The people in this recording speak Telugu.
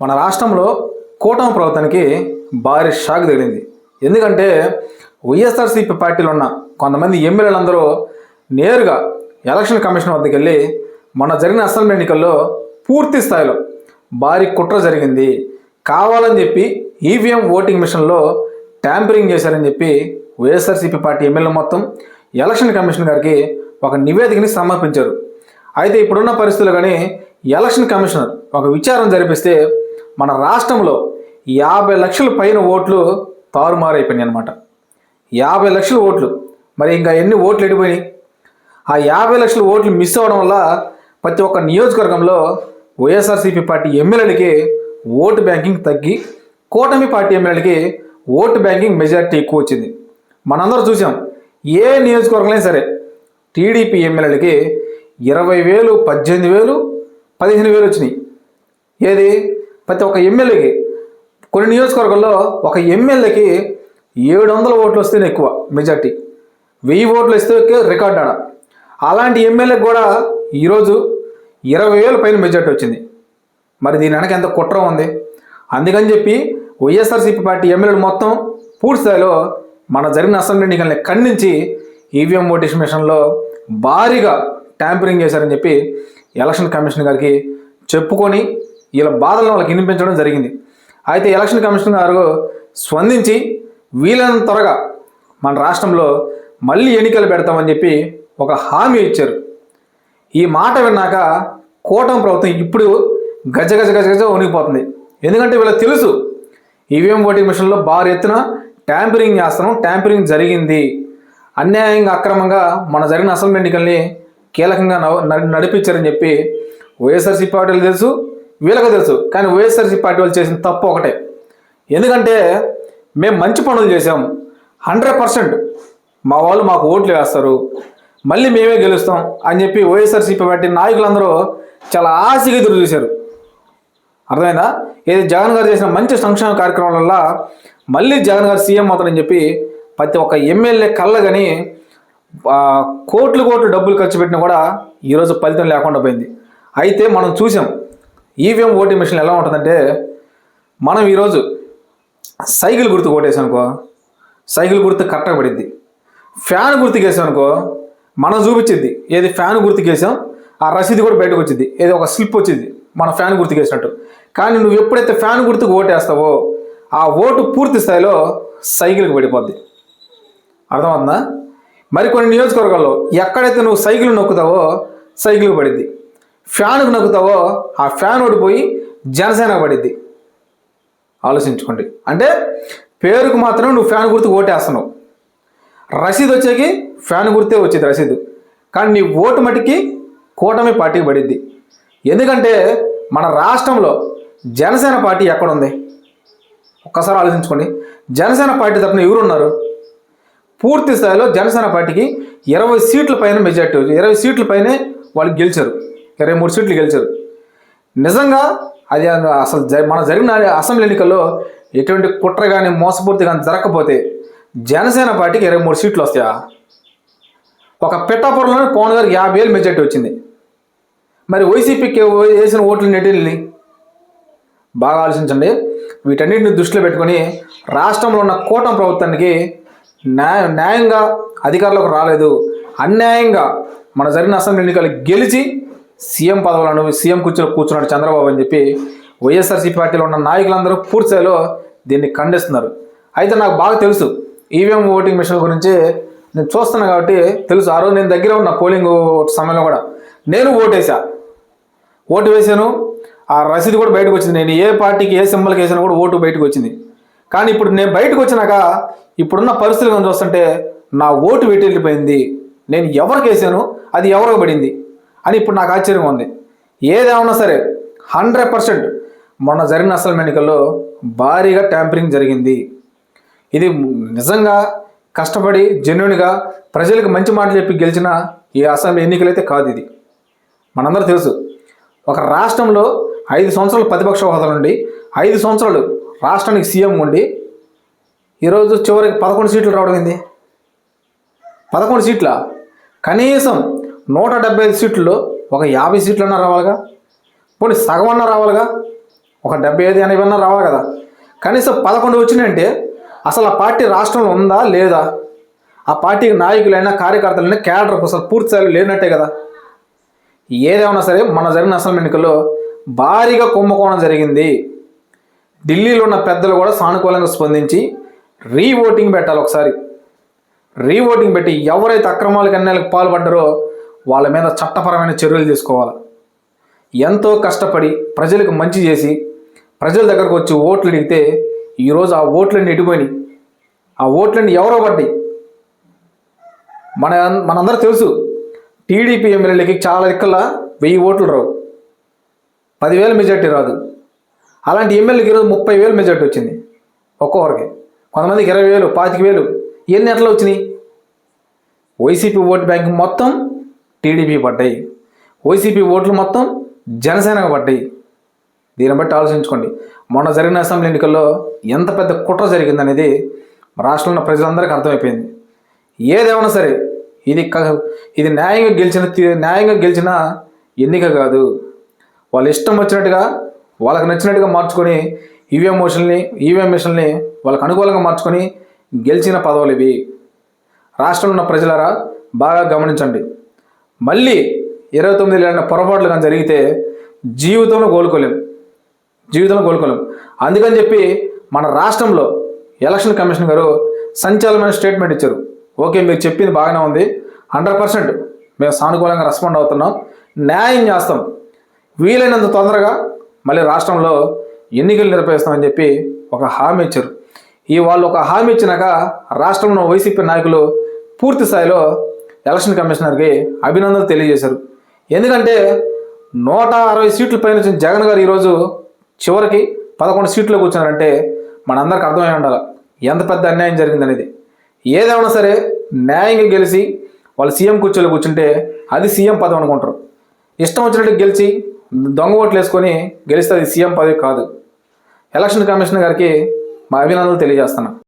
మన రాష్ట్రంలో కూటమి ప్రభుత్వానికి భారీ షాక్ తగిలింది. ఎందుకంటే వైఎస్ఆర్సీపీ పార్టీలో ఉన్న కొంతమంది ఎమ్మెల్యేలందరూ నేరుగా ఎలక్షన్ కమిషన్ వద్దకు వెళ్ళి మొన్న జరిగిన అసెంబ్లీ ఎన్నికల్లో పూర్తి స్థాయిలో భారీ కుట్ర జరిగింది. కావాలని చెప్పి ఈవీఎం ఓటింగ్ మిషన్లో ట్యాంపరింగ్ చేశారని చెప్పి వైఎస్ఆర్సీపీ పార్టీ ఎమ్మెల్యే మొత్తం ఎలక్షన్ కమిషన్ గారికి ఒక నివేదికని సమర్పించారు. అయితే ఇప్పుడున్న పరిస్థితులు కానీ ఎలక్షన్ కమిషనర్ ఒక విచారం జరిపిస్తే మన రాష్ట్రంలో యాభై లక్షల పైన ఓట్లు తారుమారైపోయినాయి అనమాట యాభై లక్షల ఓట్లు. మరి ఇంకా ఎన్ని ఓట్లు ఎడిపోయినాయి? ఆ యాభై లక్షల ఓట్లు మిస్ అవ్వడం వల్ల ప్రతి ఒక్క నియోజకవర్గంలో వైఎస్ఆర్సీపీ పార్టీ ఎమ్మెల్యేలకి ఓటు బ్యాంకింగ్ తగ్గి కూటమి పార్టీ ఎమ్మెల్యేలకి ఓటు బ్యాంకింగ్ మెజారిటీ ఎక్కువ వచ్చింది. మనందరూ చూసాం. ఏ నియోజకవర్గంలో సరే టీడీపీ ఎమ్మెల్యేలకి ఇరవై వేలు పద్దెనిమిది వేలు పదిహేను వేలు వచ్చినాయి. ఏది? ప్రతి ఒక్క ఎమ్మెల్యేకి కొన్ని నియోజకవర్గాల్లో ఒక ఎమ్మెల్యేకి ఏడు వందల ఓట్లు వస్తేనే ఎక్కువ మెజార్టీ. వెయ్యి ఓట్లు వస్తే రికార్డ్ ఆడ. అలాంటి ఎమ్మెల్యేకి కూడా ఈరోజు ఇరవై వేల పైన మెజార్టీ వచ్చింది. మరి దీని వెనక ఎంత కుట్ర ఉంది? అందుకని చెప్పి వైఎస్ఆర్సీపీ పార్టీ ఎమ్మెల్యేలు మొత్తం పూర్తి స్థాయిలో మన జరిగిన అసెంబ్లీ ఎన్నికల్ని ఖండించి ఈవీఎం ఓటేషన్ మిషన్లో భారీగా ట్యాంపరింగ్ చేశారని చెప్పి ఎలక్షన్ కమిషన్ గారికి చెప్పుకొని వీళ్ళ బాధలను వాళ్ళకి వినిపించడం జరిగింది. అయితే ఎలక్షన్ కమిషన్ గారు స్పందించి వీలైనంత త్వరగా మన రాష్ట్రంలో మళ్ళీ ఎన్నికలు పెడతామని చెప్పి ఒక హామీ ఇచ్చారు. ఈ మాట విన్నాక కూటమి ప్రభుత్వం ఇప్పుడు గజ గజ గజ గజ ఎందుకంటే వీళ్ళకి తెలుసు ఈవీఎం ఓటింగ్ మిషన్లో భారీ ఎత్తున ట్యాంపరింగ్ చేస్తున్నాం ట్యాంపరింగ్ జరిగింది. అన్యాయంగా అక్రమంగా మన జరిగిన అసెంబ్లీ ఎన్నికల్ని కీలకంగా నడిపించారని చెప్పి వైఎస్ఆర్సీ పార్టీలు తెలుసు వీళ్ళకి తెలుసు. కానీ వైఎస్ఆర్సీ పార్టీ వాళ్ళు చేసిన తప్పు ఒకటే. ఎందుకంటే మేము మంచి పనులు చేసాం హండ్రెడ్ పర్సెంట్ మా వాళ్ళు మాకు ఓట్లు వేస్తారు. మళ్ళీ మేమే గెలుస్తాం అని చెప్పి వైఎస్ఆర్సీపీ పార్టీ నాయకులందరూ చాలా ఆశగా ఎదురు చూశారు. అర్థమైందా? ఏది జగన్ గారు చేసిన మంచి సంక్షేమ కార్యక్రమాల వల్ల మళ్ళీ జగన్ గారు సీఎం అవుతారని చెప్పి ప్రతి ఒక్క ఎమ్మెల్యే కళ్ళగని కోట్లు కోట్లు డబ్బులు ఖర్చు పెట్టినా కూడా ఈరోజు ఫలితం లేకుండా పోయింది. అయితే మనం చూసాం. ఈవీఎం ఓటింగ్ మిషన్ ఎలా ఉంటుందంటే మనం ఈరోజు సైకిల్ గుర్తు ఓటేసానుకో సైకిల్ గుర్తు కరెక్ట్గా పడింది ఫ్యాన్ గుర్తుకు అనుకో మనం చూపించింది ఏది ఫ్యాన్ గుర్తుకు వేసాం ఆ రసీదు కూడా బయటకు వచ్చింది ఏదో ఒక స్లిప్ వచ్చింది మన ఫ్యాన్ గుర్తుకు వేసినట్టు కానీ నువ్వు ఎప్పుడైతే ఫ్యాన్ గుర్తుకు ఓటేస్తావో ఆ ఓటు పూర్తి స్థాయిలో సైకిల్కి పడిపోద్ది. అర్థమవుతుందా? మరి కొన్ని నియోజకవర్గాల్లో ఎక్కడైతే నువ్వు సైకిల్ నొక్కుతావో సైకిల్కి పడిద్ది. ఫ్యాన్కు నొక్కుతావో ఆ ఫ్యాన్ ఓడిపోయి జనసేన పడిద్ది. ఆలోచించుకోండి. అంటే పేరుకు మాత్రం నువ్వు ఫ్యాన్ గుర్తు ఓటేస్తున్నావు. రసీదు వచ్చేకి ఫ్యాన్ గుర్తే వచ్చింది రసీదు. కానీ నీ ఓటు మటుకి కూటమి పార్టీకి పడిద్ది. ఎందుకంటే మన రాష్ట్రంలో జనసేన పార్టీ ఎక్కడుంది? ఒక్కసారి ఆలోచించుకోండి. జనసేన పార్టీ తరఫున ఎవరున్నారు? పూర్తి స్థాయిలో జనసేన పార్టీకి ఇరవై సీట్ల పైన మెజార్టీ ఇరవై సీట్ల పైనే వాళ్ళు గెలిచారు. ఇరవై మూడు సీట్లు గెలిచారు. నిజంగా అది అసలు జ- మన జరిగిన అసెంబ్లీ ఎన్నికల్లో ఎటువంటి కుట్ర కానీ మోసపూర్తి కానీ జరగకపోతే జనసేన పార్టీకి ఇరవై మూడు సీట్లు వస్తాయా? ఒక పిట్టాపురంలోనే పవన్ గారికి యాభై వేలు మెజార్టీ వచ్చింది. మరి వైసీపీకి వేసిన ఓట్లు నెటిల్ని బాగా ఆలోచించండి. వీటన్నిటిని దృష్టిలో పెట్టుకొని రాష్ట్రంలో ఉన్న కూటమి ప్రభుత్వానికి న్యాయ న్యాయంగా అధికారంలోకి రాలేదు. అన్యాయంగా మన జరిగిన అసెంబ్లీ ఎన్నికలు గెలిచి సీఎం పదవులను సీఎం కూర్చొని కూర్చున్నాడు చంద్రబాబు అని చెప్పి వైఎస్ఆర్సీ పార్టీలో ఉన్న నాయకులందరూ పూర్తిలో దీన్ని ఖండిస్తున్నారు. అయితే నాకు బాగా తెలుసు ఈవీఎం ఓటింగ్ మిషన్ గురించి నేను చూస్తున్నాను కాబట్టి తెలుసు. ఆ రోజు నేను దగ్గర ఉన్న పోలింగ్ సమయంలో కూడా నేను ఓటేసా ఓటు వేసాను ఆ రసీదు కూడా బయటకు వచ్చింది. నేను ఏ పార్టీకి ఏ సింబల్కి వేసినా కూడా ఓటు బయటకు వచ్చింది. కానీ ఇప్పుడు నేను బయటకు వచ్చినాక ఇప్పుడున్న పరిస్థితులు కనుక చూస్తుంటే నా ఓటు వెటిల్లిపోయింది నేను ఎవరికి వేసాను అది ఎవరికి పడింది? అని ఇప్పుడు నాకు ఆశ్చర్యంగా ఉంది. ఏదేమన్నా సరే హండ్రెడ్ పర్సెంట్ మొన్న జరిగిన అసెంబ్లీ ఎన్నికల్లో భారీగా ట్యాంపరింగ్ జరిగింది. ఇది నిజంగా కష్టపడి జెన్యున్గా ప్రజలకు మంచి మాటలు చెప్పి గెలిచిన ఈ అసెంబ్లీ ఎన్నికలైతే కాదు ఇది. మనందరూ తెలుసు ఒక రాష్ట్రంలో ఐదు సంవత్సరాలు ప్రతిపక్ష హోదా నుండి ఐదు సంవత్సరాలు రాష్ట్రానికి సీఎం ఉండి ఈరోజు చివరికి పదకొండు సీట్లు రావడం ఏంది? పదకొండు సీట్ల? కనీసం నూట డెబ్బై ఐదు సీట్లు ఒక యాభై సీట్లన్నా రావాలిగా? పోనీ సగం అన్నా రావాలిగా? ఒక డెబ్బై ఐదు ఎనభై అన్నా రావాలి కదా? కనీసం పదకొండు వచ్చినాయంటే అసలు ఆ పార్టీ రాష్ట్రంలో ఉందా లేదా? ఆ పార్టీకి నాయకులైనా కార్యకర్తలైనా క్యాడర్ అసలు పూర్తి స్థాయిలో లేనట్టే కదా? ఏదేమన్నా సరే మన జరిగిన అసెంబ్లీ ఎన్నికల్లో భారీగా కుంభకోణం జరిగింది. ఢిల్లీలో ఉన్న పెద్దలు కూడా సానుకూలంగా స్పందించి రీ ఓటింగ్ పెట్టాలి ఒకసారి. రీ ఓటింగ్ పెట్టి ఎవరైతే అక్రమాలకు అన్యాలకు పాల్పడ్డారో వాళ్ళ మీద చట్టపరమైన చర్యలు తీసుకోవాలి. ఎంతో కష్టపడి ప్రజలకు మంచి చేసి ప్రజల దగ్గరకు వచ్చి ఓట్లు అడిగితే ఈరోజు ఆ ఓట్లన్నీ ఎడిపోయినాయి ఆ ఓట్లన్నీ ఎవరో పడ్డాయి? మన మనందరూ తెలుసు టీడీపీ ఎమ్మెల్యేలకి చాలా లెక్కల వెయ్యి ఓట్లు రావు. పదివేల మెజార్టీ రాదు. అలాంటి ఎమ్మెల్యేకి ఈరోజు ముప్పై వేలు మెజార్టీ వచ్చింది ఒక్కొక్కరికి. కొంతమందికి ఇరవై వేలు పాతిక వేలు ఎన్ని ఎట్లా వచ్చినాయి? వైసీపీ ఓటు బ్యాంక్ మొత్తం టీడీపీ పడ్డాయి. వైసీపీ ఓట్లు మొత్తం జనసేనకు పడ్డాయి. దీన్ని బట్టి ఆలోచించుకోండి. మొన్న జరిగిన అసెంబ్లీ ఎన్నికల్లో ఎంత పెద్ద కుట్ర జరిగిందనేది రాష్ట్రంలో ఉన్న ప్రజలందరికీ అర్థమైపోయింది. ఏదేమైనా సరే ఇది క- ఇది న్యాయంగా గెలిచిన తీ- న్యాయంగా గెలిచిన ఎన్నిక కాదు. వాళ్ళ ఇష్టం వచ్చినట్టుగా వాళ్ళకి నచ్చినట్టుగా మార్చుకొని ఈవీఎం మోషన్ని ఈవీఎం మిషన్ని వాళ్ళకి అనుకూలంగా మార్చుకొని గెలిచిన పదవులు ఇవి. రాష్ట్రంలో ఉన్న ప్రజలరా బాగా గమనించండి. మళ్ళీ ఇరవై తొమ్మిది ఏళ్ళ పొరపాట్లు కానీ జరిగితే జీవితంలో కోలుకోలేం. జీవితంలో కోలుకోలేం. అందుకని చెప్పి మన రాష్ట్రంలో ఎలక్షన్ కమిషన్ గారు సంచలనమైన స్టేట్మెంట్ ఇచ్చారు. ఓకే మీరు చెప్పింది బాగానే ఉంది. హండ్రెడ్ పర్సెంట్ మేము సానుకూలంగా రెస్పాండ్ అవుతున్నాం. న్యాయం చేస్తాం. వీలైనంత తొందరగా మళ్ళీ రాష్ట్రంలో ఎన్నికలు నిర్వహిస్తామని చెప్పి ఒక హామీ ఇచ్చారు. ఈ వాళ్ళు ఒక హామీ ఇచ్చినాక రాష్ట్రంలో వైసీపీ నాయకులు పూర్తి స్థాయిలో ఎలక్షన్ కమిషనర్కి అభినందనలు తెలియజేశారు. ఎందుకంటే నూట అరవై సీట్ల పైన వచ్చిన జగన్ గారు ఈరోజు చివరికి పదకొండు సీట్లు కూర్చున్నారంటే మనందరికి అర్థమై ఉండాలి. ఎంత పెద్ద అన్యాయం జరిగిందనేది ఏదేమైనా సరే న్యాయంగా గెలిచి వాళ్ళు సీఎం కూర్చోలో కూర్చుంటే అది సీఎం పదవి అనుకుంటారు. ఇష్టం వచ్చినట్టు గెలిచి దొంగ ఓట్లు వేసుకొని గెలిస్తే అది సీఎం పదవి కాదు. ఎలక్షన్ కమిషనర్ గారికి మా అభినందనలు తెలియజేస్తున్నాను